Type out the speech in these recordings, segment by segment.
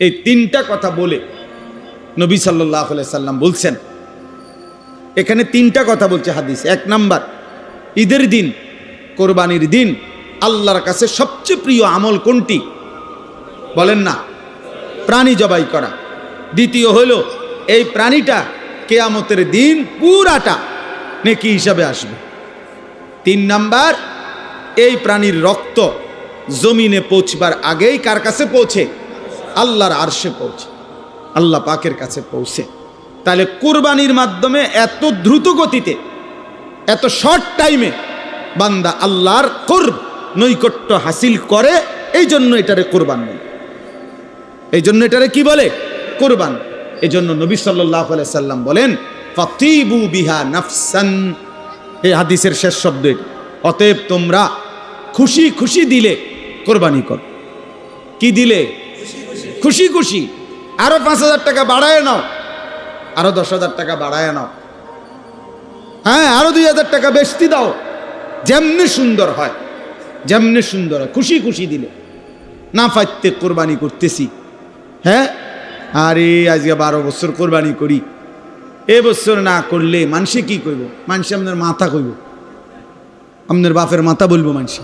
এই তিনটা কথা বলে নবী সাল্লাহ সাল্লাম বলছেন। এখানে তিনটা কথা বলছে হাদিস। এক নাম্বার, ঈদের দিন, কোরবানির দিন আল্লাহর কাছে সবচেয়ে প্রিয় আমল কোনটি? বলেন না। প্রাণী জবাই করা। দ্বিতীয় হলো, এই প্রাণীটা কেয়ামতের দিন পুরাটা নেকি হিসাবে আসবে। তিন নাম্বার, এই প্রাণীর রক্ত জমিনে পৌঁছবার আগেই কার কাছে পৌঁছে? আল্লাহর আরশে পৌঁছে। আল্লাহ পাকের কাছে পৌঁছে। তাহলে কোরবানির মাধ্যমে এত দ্রুত গতিতে, এত শর্ট টাইমে বান্দা আল্লাহর করব, নৈকট্য হাসিল করে এই জন্য এটারে কোরবান বলে। এই জন্য এটারে কি বলে? কোরবান। এই জন্য নবী সাল্লাহ সাল্লাম বলেন, ফতিবু বিহা নাফসান। এই হাদিসের শেষ শব্দ অতএব তোমরা খুশি খুশি দিলে কোরবানি কর। কি দিলে? খুশি খুশি। আরও পাঁচ হাজার টাকা বাড়ায় নাও। আরও দশ হাজার টাকা বাড়ায় নাও। হ্যাঁ আরও দুই হাজার টাকা বেশি দাও। যেমনি সুন্দর হয়, যেমনি সুন্দর হয়। খুশি খুশি দিলে। না ফাইতে কোরবানি করতেছি। হ্যাঁ? আরে, আজকে বারো বছর কোরবানি করি। এ বছর না করলে মানুষে কি কইব? মানুষে আপনার মাথা কইব। আপনার বাপের মাথা বলব মানুষে।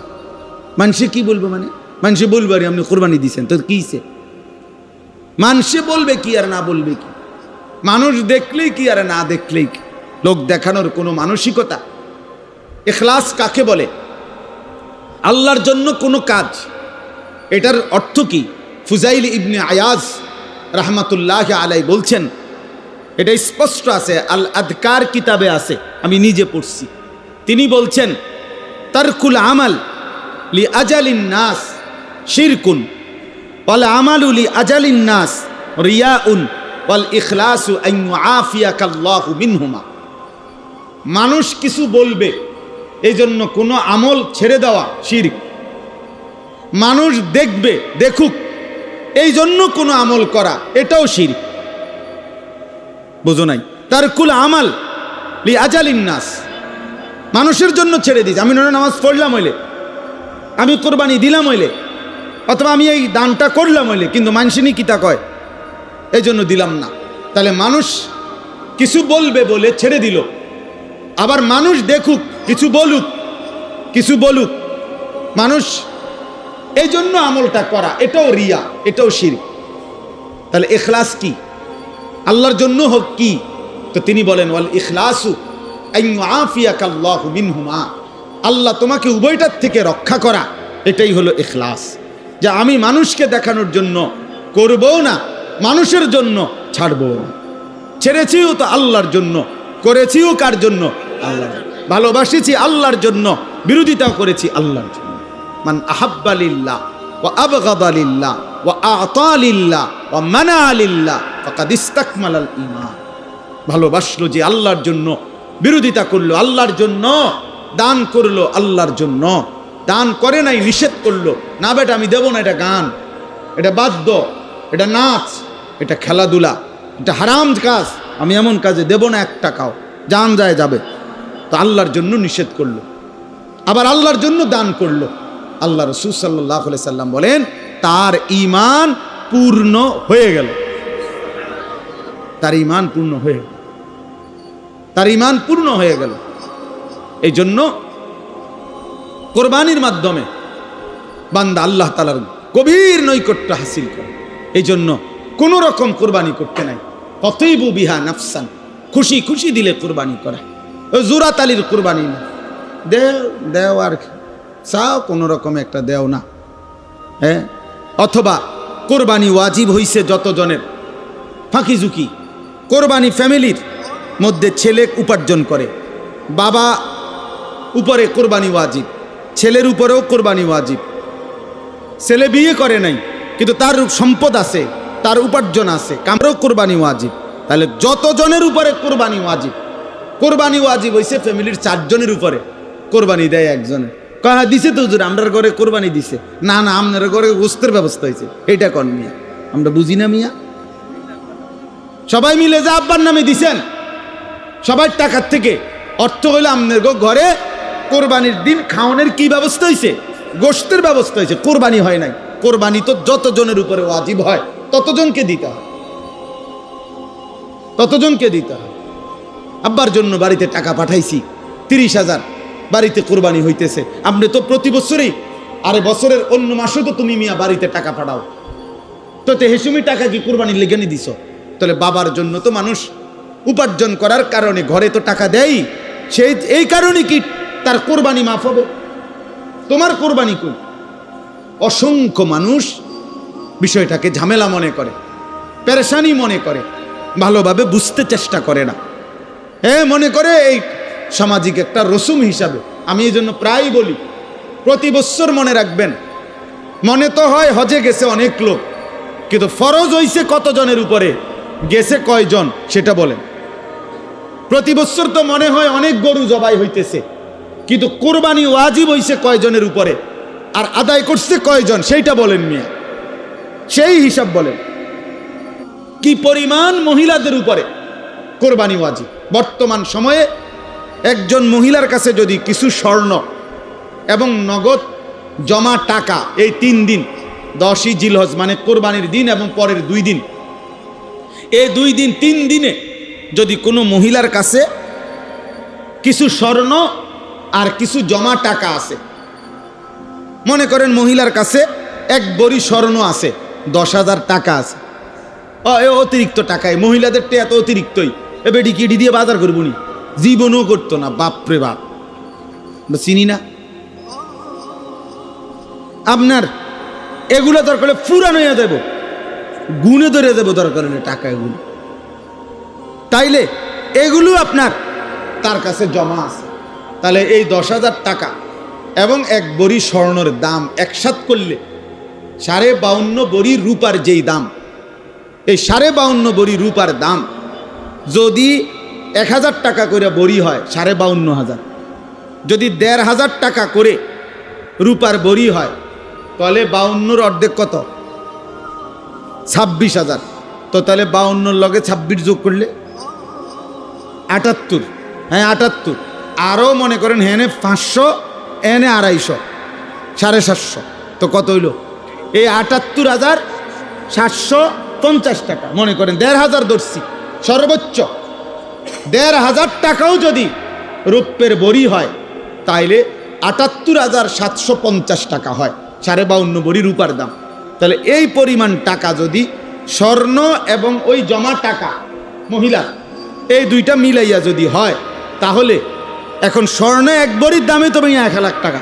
মানুষে কি বলব মানে? মানুষে বলব আরে আপনি কোরবানি দিয়েছেন তো কিছে মানুষে বলবে কি আর না বলবে কি? মানুষ দেখলেই কি আর না দেখলেই কি? লোক দেখানোর কোনো মানসিকতা? এখলাস কাকে বলে? আল্লাহর জন্য কোনো কাজ? এটার অর্থ কি? ফুজাইল ইবনে আয়াজ রাহমাতুল্লাহ আলাই বলছেন, এটা স্পষ্ট আছে আল আদকার কিতাবে আছে, আমি নিজে পড়ছি। তিনি বলছেন, তারকুল আমাল লি আজালিন নাস শিরকুন। ওয়াল আমালু লি আজালিন নাস রিয়াউন ওয়াল ইখলাসু আন ইউআফিয়াকাল্লাহু মিনহুমা। মানুষ কিছু বলবে এই জন্য কোনো আমল ছেড়ে দেওয়া শিরক। মানুষ দেখবে, দেখুক এই জন্য কোনো আমল করা, এটাও শির বুঝো নাই? তার কুল আমাল লি আজালিন নাস। মানুষের জন্য ছেড়ে দিস আমি নামাজ পড়লাম হইলে, আমি কোরবানি দিলাম হইলে অথবা আমি এই দানটা করলাম হইলে, কিন্তু মানসিনী কিতা কয়? এই জন্য দিলাম না। তাহলে মানুষ কিছু বলবে বলে ছেড়ে দিল। আবার মানুষ দেখুক, কিছু বলুক কিছু বলুক। মানুষ এই জন্য আমলটা করা, এটাও রিয়া, এটাও শির তাহলে এখলাস কি? আল্লাহর জন্য হোক কি? তো তিনি বলেন, ওয়াল ইখলাসু আল্লাহ তোমাকে উভয়টার থেকে রক্ষা করা, এটাই হলো ইখলাস। যে আমি মানুষকে দেখানোর জন্য করবও না, মানুষের জন্য ছাড়বও না। ছেড়েছিও তো আল্লাহর জন্য, করেছিও কার জন্য? আল্লাহ ভালোবাসেছি আল্লাহর জন্য, বিরোধিতাও করেছি আল্লাহর জন্য। মান আহাব্বালিল্লাহ ও আবগাদালিল্লাহ ও আতালিল্লাহ ও মানা আলিল্লাহ ফাকাদ ইস্তাকমালাল ঈমান। ভালোবাসলো যে আল্লাহর জন্য, বিরোধিতা করল আল্লাহর জন্য, দান করল আল্লাহর জন্য। দান করে নাই, নিষেধ করল। না বেটা, আমি দেবো না, এটা গান। এটা বাদ্য, এটা নাচ, এটা খেলাধুলা, এটা হারাম কাজ। আমি এমন কাজে দেব না এক টাকাও জান যায়, যাবে। তো আল্লাহর জন্য নিষেধ করল। আবার আল্লাহর জন্য দান করল। আল্লাহ রসুল সাল্লাহ সাল্লাম বলেন, তার ইমান পূর্ণ হয়ে গেল। তার ইমান পূর্ণ হয়ে গেল। তার ইমান পূর্ণ হয়ে গেল। এই জন্য কোরবানির মাধ্যমে বান্দা আল্লাহ তালার গভীর নৈকট্য হাসিল করে। এই জন্য কোনো রকম কোরবানি করতে নাই। কতইবু বিহা নাফসান, খুশি খুশি দিলে কোরবানি করা। ওই জোরাত আলীর কোরবানি না। দেও দেও আর। চাও কোনো রকম একটা দেও না। হ্যাঁ? অথবা কোরবানি ওয়াজিব হইছে যতজনের। ফাঁকি ঝুঁকি। কোরবানি ফ্যামিলির মধ্যে ছেলে উপার্জন করে। বাবা উপরে কোরবানি ওয়াজিব। ছেলের উপরেও কোরবানি ওয়াজিব। ছেলে বিয়ে করে নাই, কিন্তু তার সম্পদ আছে, তার উপার্জন আছে, কামরাও কোরবানি ওয়াজিব। তাহলে যতজনের উপরে কোরবানি ওয়াজিব কোরবানি ওয়াজিব হয়েছে ফ্যামিলির চারজনের উপরে, কোরবানি দেয় একজনে। কয়া দিছে তো হুজুর, আমরার ঘরে কোরবানি দিছে। না না, আপনার ঘরে গোস্তের ব্যবস্থা হয়েছে এটা কন মিয়া? আমরা বুঝি না মিয়া? সবাই মিলে যা আব্বার নামে দিছেন সবার টাকার থেকে অর্থ হইল আপনার ঘরে কোরবানির দিন খাওয়ানোর কি ব্যবস্থা হয়েছে গোস্তের ব্যবস্থা হয়েছে কোরবানি হয় নাই। কোরবানি তো যতজনের উপরে ওয়াজিব হয়, ততজনকে দিতে হয়। ততজনকে দিতে হয়। আব্বার জন্য বাড়িতে টাকা পাঠাইছি, তিরিশ হাজার। বাড়িতে কোরবানি হইতেছে। আপনি তো প্রতি বছরই, আরে বছরের অন্য মাসেও তো তুমি মিয়া বাড়িতে টাকা পাঠাও। তো তে হেসুমি টাকা কি কোরবানির লেগে নি দিছ? তাহলে বাবার জন্য তো মানুষ উপার্জন করার কারণে ঘরে তো টাকা দেয় সেই, এই কারণে কি তার কোরবানি মাফ হবে। তোমার কোরবানি কই? অসংখ্য মানুষ বিষয়টাকে ঝামেলা মনে করে, পেরেশানি মনে করে, ভালোভাবে বুঝতে চেষ্টা করে না। হ্যাঁ মনে করে এই সামাজিক একটা রসুম হিসাবে, আমি এই জন্য প্রায় বলি, প্রতি বৎসর মনে রাখবেন, মনে তো হয় হজে গেছে অনেক লোক, কিন্তু ফরজ হইছে কতজনের উপরে, গেছে কয়জন, সেটা বলেন। প্রতি বৎসর তো মনে হয় অনেক গরু জবাই হইতেছে। কিন্তু কোরবানি ওয়াজিব হইছে কয়জনের উপরে? আর আদায় করছে কয়জন? সেইটা বলেন মিয়া। সেই হিসাব বলেন। কি পরিমাণ মহিলাদের উপরে কোরবানি ওয়াজিব? বর্তমান সময়ে একজন মহিলার কাছে যদি কিছু স্বর্ণ এবং নগদ জমা টাকা এই তিন দিন, দশই জিলহজ মানে কোরবানির দিন এবং পরের দুই দিন এই দুই দিন তিন দিনে যদি কোনো মহিলার কাছে কিছু স্বর্ণ কিছু জমা টাকা আছে। মনে করেন মহিলার কাছে এক বড়ি স্বর্ণ আছে, দশ হাজার টাকা আছে। ও এ অতিরিক্ত টাকায়, মহিলাদের এত অতিরিক্তই। এ বেটি কিডি দিয়ে বাজার করব নি? জীবনও করতো না, বাপরে বাপ। চিনি না। আপনার এগুলো দরকার হয়ে দেব। গুনে ধরে দেবো দরকার হলে টাকা এগুলো। তাইলে এগুলো আপনার, তার কাছে জমা আছে। তাহলে এই দশ হাজার টাকা এবং এক বড়ি স্বর্ণের দাম একসাথ করলে সাড়ে বাউন্ন বড়ি রূপার যেই দাম, এই সাড়ে বাউন্ন বড়ি রূপার দাম যদি এক হাজার টাকা করে বড়ি হয়, সাড়ে বাউন্ন হাজার। যদি দেড় হাজার টাকা করে রূপার বড়ি হয়, তাহলে বাউন্নর অর্ধেক কত? ছাব্বিশ হাজার। তো তাহলে বাউন্নর লগে ছাব্বিশ যোগ করলে আটাত্তর। হ্যাঁ আটাত্তর। আরও মনে করেন হেনে পাঁচশো এনে আড়াইশো, সাড়ে সাতশো। তো কত হইল? এই আটাত্তর হাজার সাতশো পঞ্চাশ টাকা। মনে করেন দেড় হাজার ধরছি, সর্বোচ্চ। দেড় হাজার টাকাও যদি রৌপ্যের বড়ি হয়, তাইলে আটাত্তর হাজার সাতশো পঞ্চাশ টাকা হয়, সাড়ে বাউন্ন বড়ি রূপার দাম। তাহলে এই পরিমাণ টাকা যদি স্বর্ণ এবং ওই জমা টাকা মহিলা এই দুইটা মিলাইয়া যদি হয়, তাহলে এখন স্বর্ণ এক বড়ির দামে তো এক লাখ টাকা।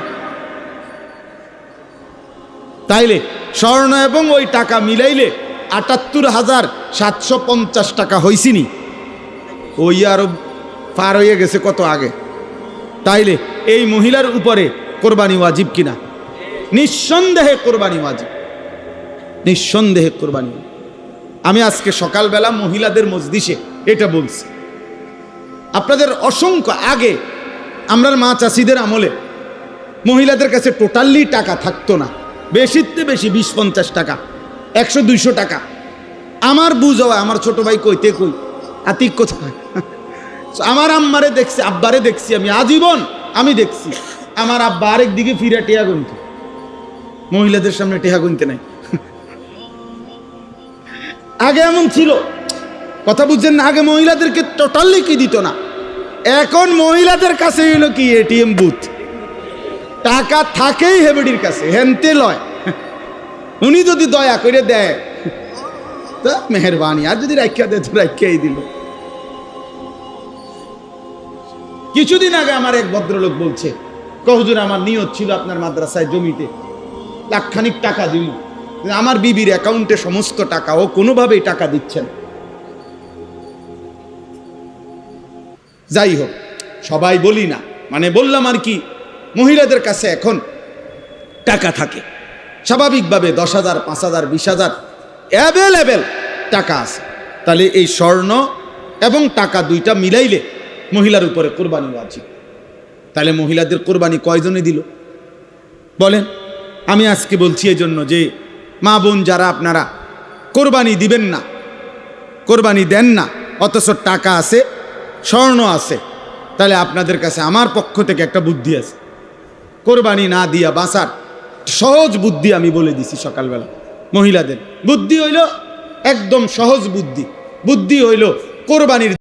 তাইলে স্বর্ণ এবং ওই টাকা মিলাইলে আটাত্তর হাজার সাতশো পঞ্চাশ টাকা হয়েছিনি ওই আরও পার হয়ে গেছে কত আগে। তাইলে এই মহিলার উপরে কোরবানি ওয়াজিব কিনা? নিঃসন্দেহে কোরবানি ওয়াজিব। নিঃসন্দেহে কোরবানি আমি আজকে সকালবেলা মহিলাদের মজদিসে এটা বলছি। আপনাদের অসংখ্য আগে আমরা মা চাষিদের আমলে মহিলাদের কাছে টোটালি টাকা থাকতো না। বেশিতে বেশি বিশ পঞ্চাশ টাকা, একশো, দুইশো টাকা। আমার বুঝ আমার ছোট ভাই কইতে কই, আতিক কোথায়? আমার আম্মারে দেখছি, আব্বারে দেখছি আমি, আজীবন আমি দেখছি। আমার আব্বা আরেক দিকে ফিরে টেয়া গুনত। মহিলাদের সামনে টেহা গুনতে নাই। আগে এমন ছিল। কথা বুঝছেন না, আগে মহিলাদেরকে টোটালি কি দিত না? এখন মহিলাদের কাছে হইল কি এটিএম বুথ। টাকা থাকেই হেবেডির কাছে, হেনতে লয়। উনি যদি দয়া করে দেয়, তা মেহরবানি। আর যদি রাখিয়া দেয়, তো রাখিয়াই দিল। কিছুদিন আগে আমার এক ভদ্রলোক বলছে কহজুর আমার নিয়ত ছিল আপনার মাদ্রাসায় জমিতে লাখখানিক টাকা দিল আমার বিবির অ্যাকাউন্টে সমস্ত টাকা, ও কোনোভাবেই টাকা দিচ্ছেন যাই হোক সবাই বলি না। মানে বললাম আর কি, মহিলাদের কাছে এখন টাকা থাকে। স্বাভাবিকভাবে দশ হাজার, পাঁচ হাজার, বিশ হাজার অ্যাভেলেবেল টাকা আছে। তাহলে এই স্বর্ণ এবং টাকা দুইটা মিলাইলে মহিলার উপরে কোরবানি আছে তাহলে মহিলাদের কোরবানি কয়জনে দিল? বলেন, আমি আজকে বলছি এই জন্য যে মা বোন যারা আপনারা কোরবানি দিবেন না, কোরবানি দেন না, অথচ টাকা আছে স্বর্ণ আছে। তাহলে আপনাদের কাছে আমার পক্ষ থেকে একটা বুদ্ধি আছে। কোরবানি না দিয়া বাঁচার সহজ বুদ্ধি আমি বলে দিছি সকালবেলা। মহিলাদের, বুদ্ধি হইল একদম সহজ বুদ্ধি। বুদ্ধি হইল কোরবানির